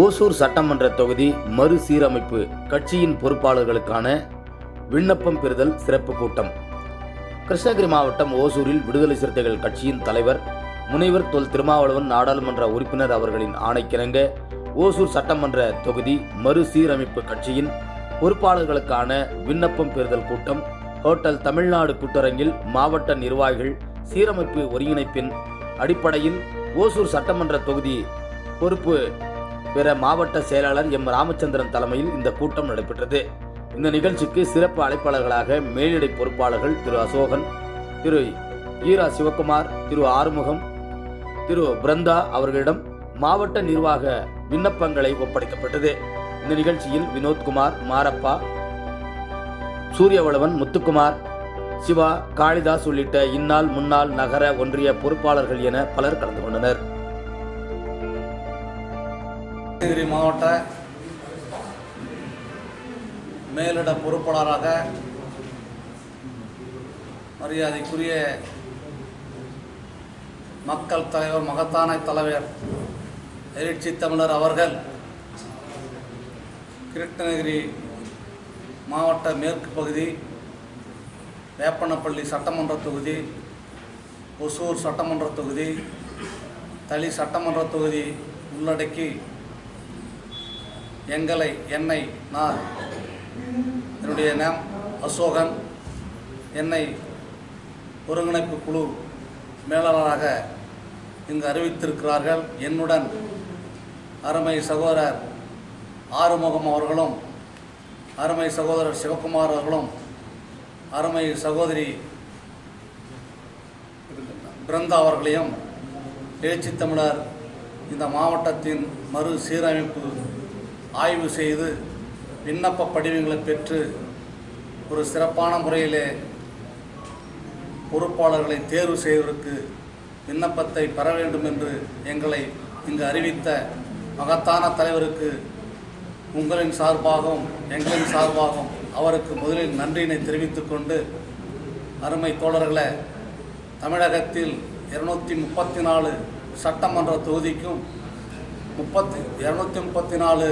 ஓசூர் சட்டமன்ற தொகுதி மறுசீரமைப்பு கட்சியின் பொறுப்பாளர்களுக்கான விண்ணப்பம் பெறுதல் சிறப்பு கூட்டம். கிருஷ்ணகிரி மாவட்டம் ஓசூரில் விடுதலை சிறுத்தைகள் கட்சியின் தலைவர் முனைவர் தொல் திருமாவளவன் நாடாளுமன்ற உறுப்பினர் அவர்களின் ஆணைக்கிணங்க ஓசூர் சட்டமன்ற தொகுதி மறுசீரமைப்பு கட்சியின் பொறுப்பாளர்களுக்கான விண்ணப்பம் பெறுதல் கூட்டம் ஹோட்டல் தமிழ்நாடு கூட்டரங்கில் மாவட்ட நிர்வாகிகள் சீரமைப்பு ஒருங்கிணைப்பின் அடிப்படையில் ஓசூர் சட்டமன்ற தொகுதி பொறுப்பு பெற மாவட்ட செயலாளர் எம் ராமச்சந்திரன் தலைமையில் இந்த கூட்டம் நடைபெற்றது. இந்த நிகழ்ச்சிக்கு சிறப்பு அழைப்பாளர்களாக மேல்நிலை பொறுப்பாளர்கள் திரு அசோகன் திரு ஈரா சிவகுமார் திரு ஆறுமுகம் திரு பிரந்தா அவர்களிடம் மாவட்ட நிர்வாக விண்ணப்பங்களை ஒப்படைக்கப்பட்டது. இந்த நிகழ்ச்சியில் வினோத்குமார் மாரப்பா சூரியவளவன் முத்துக்குமார் சிவா காளிதாஸ் உள்ளிட்ட இந்நாள் முன்னாள் நகர ஒன்றிய பொறுப்பாளர்கள் என பலர் கலந்து கொண்டனர். கிருஷ்ணகிரி மாவட்ட மேலிட பொறுப்பாளராக மரியாதைக்குரிய மக்கள் தலைவர் மகத்தான தலைவர் எழுச்சி தமிழர் அவர்கள் கிருஷ்ணகிரி மாவட்ட மேற்கு பகுதி வேப்பனப்பள்ளி சட்டமன்ற தொகுதி ஒசூர் சட்டமன்ற தொகுதி தளி சட்டமன்ற தொகுதி உள்ளடக்கி எங்களை என்னை நான் என்னுடைய நேம் அசோகன். என்னை ஒருங்கிணைப்பு குழு மேலாளராக இங்கு அறிவித்திருக்கிறார்கள். என்னுடன் அருமை சகோதரர் ஆறுமுகம் அவர்களும் அருமை சகோதரர் சிவகுமார் அவர்களும் அருமை சகோதரி பிருந்தா அவர்களையும் எழுச்சி தமிழர் இந்த மாவட்டத்தின் மறு சீரமைப்பு ஆய்வு செய்து விண்ணப்ப படிவங்களை பெற்று ஒரு சிறப்பான முறையிலே பொறுப்பாளர்களை தேர்வு செய்வதற்கு விண்ணப்பத்தை பெற வேண்டும் என்று எங்களை இங்கு அறிவித்த மகத்தான தலைவருக்கு உங்களின் சார்பாகவும் எங்களின் சார்பாகவும் அவருக்கு முதலில் நன்றியினை தெரிவித்துக் கொண்டு அருமை தோழர்களே தமிழகத்தில் இருநூத்தி முப்பத்தி நாலு சட்டமன்ற தொகுதிக்கும் முப்பத்தி இரநூத்தி முப்பத்தி நாலு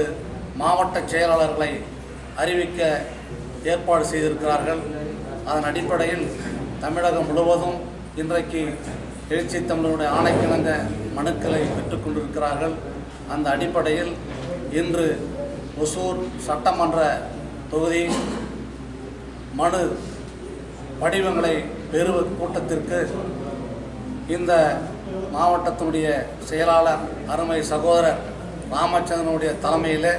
மாவட்ட செயலாளர்களை அறிவிக்க ஏற்பாடு செய்திருக்கிறார்கள். அதன் அடிப்படையில் தமிழகம் முழுவதும் இன்றைக்கு எழுச்சி தமிழருடைய ஆணைக்கிணங்க மனுக்களை பெற்றுக்கொண்டிருக்கிறார்கள் அந்த அடிப்படையில் இன்று ஒசூர் சட்டமன்ற தொகுதி மனு படிவங்களை பெறுவ கூட்டத்திற்கு இந்த மாவட்டத்தினுடைய செயலாளர் அருமை சகோதரர் ராமச்சந்திரனுடைய தலைமையில்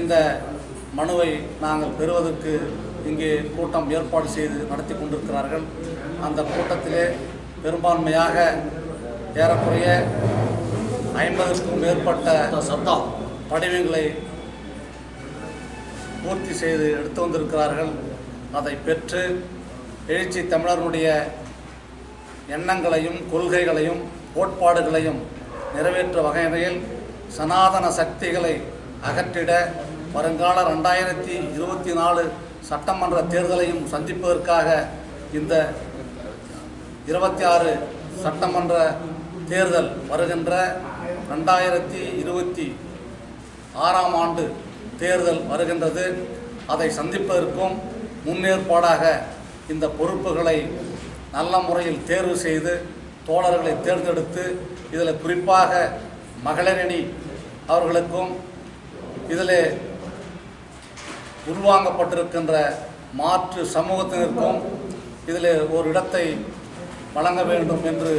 இந்த மனுவை நாங்கள் பெறுவதற்கு இங்கே கூட்டம் ஏற்பாடு செய்து நடத்தி கொண்டிருக்கிறார்கள். அந்த கூட்டத்திலே பெரும்பான்மையாக ஏறக்குறைய ஐம்பதுக்கும் மேற்பட்ட சத்தம். படிவங்களை பூர்த்தி செய்து எடுத்து வந்திருக்கிறார்கள். அதை பெற்று எழுச்சி தமிழர்களுடைய எண்ணங்களையும் கொள்கைகளையும் கோட்பாடுகளையும் நிறைவேற்ற வகையில் சனாதன சக்திகளை அகற்றிட வருங்கால ரெண்டாயிரத்தி இருபத்தி நாலு சட்டமன்ற தேர்தலையும் சந்திப்பதற்காக இந்த இருபத்தி ஆறு சட்டமன்ற தேர்தல் வருகின்ற ரெண்டாயிரத்தி இருபத்தி ஆறாம் ஆண்டு தேர்தல் வருகின்றது. அதை சந்திப்பதற்கும் முன்னேற்பாடாக இந்த பொறுப்புகளை நல்ல முறையில் தேர்வு செய்து தோழர்களை தேர்ந்தெடுத்து இதில் குறிப்பாக மகளிரணி அவர்களுக்கும் இதில் உள்வாங்கப்பட்டிருக்கின்ற மாற்று சமூகத்தினருக்கும் இதில் ஒரு இடத்தை வழங்க வேண்டும் என்று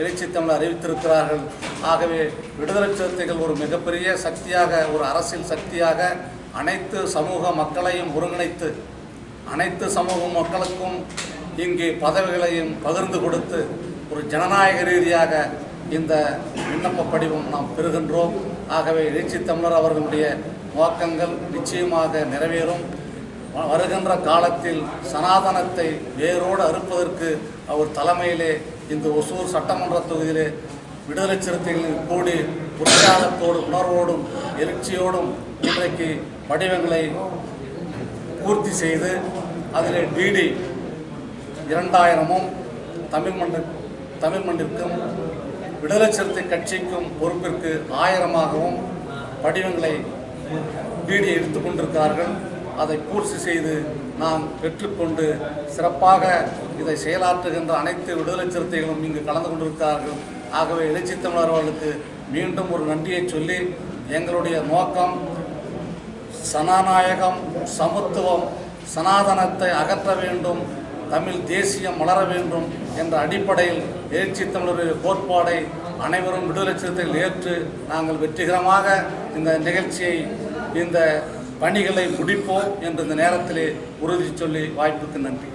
எழுச்சி தமிழ் அறிவித்திருக்கிறார்கள். ஆகவே விடுதலை சிறுத்தைகள் ஒரு மிகப்பெரிய சக்தியாக ஒரு அரசியல் சக்தியாக அனைத்து சமூக மக்களையும் ஒருங்கிணைத்து அனைத்து சமூக மக்களுக்கும் இங்கே பதவிகளையும் பகிர்ந்து கொடுத்து ஒரு ஜனநாயக ரீதியாக இந்த விண்ணப்ப படிவம் நாம் பெறுகின்றோம். ஆகவே எழுச்சி தமிழர் அவர்களுடைய நோக்கங்கள் நிச்சயமாக நிறைவேறும். வருகின்ற காலத்தில் சனாதனத்தை வேரோடு அறுப்பதற்கு அவர் தலைமையிலே இந்த ஒசூர் சட்டமன்ற தொகுதியிலே விடுதலை சிறுத்தைகளின் கூடி உற்சாகத்தோடு உணர்வோடும் எழுச்சியோடும் இன்றைக்கு படிவங்களை பூர்த்தி செய்து அதில் டிடி இரண்டாயிரமும் தமிழ் மண்ணு தமிழ் மண்ணிற்கும் விடுதலை சிறுத்தை கட்சிக்கும் பொறுப்பிற்கு ஆயிரமாகவும் படிவங்களை டிடி எடுத்துக்கொண்டிருக்கிறார்கள் அதை பூர்த்தி செய்து நாம் பெற்றுக்கொண்டு சிறப்பாக இதை செயலாற்றுகின்ற அனைத்து விடுதலை சிறுத்தைகளும் இங்கு கலந்து கொண்டிருக்கிறார்கள். ஆகவே எழுச்சி தமிழர் அவர்களுக்கு மீண்டும் ஒரு நன்றியை சொல்லி எங்களுடைய நோக்கம் சனநாயகம் சமத்துவம் சனாதனத்தை அகற்ற வேண்டும் தமிழ் தேசியம் மலர வேண்டும் என்ற அடிப்படையில் எழுச்சி தமிழருடைய கோட்பாடை அனைவரும் விடுதலை சிறுத்தைகள் ஏற்று நாங்கள் வெற்றிகரமாக இந்த நிகழ்ச்சியை இந்த பணிகளை முடிப்போம் என்ற இந்த நேரத்திலே உறுதி சொல்லி வாய்ப்புக்கு நன்றி.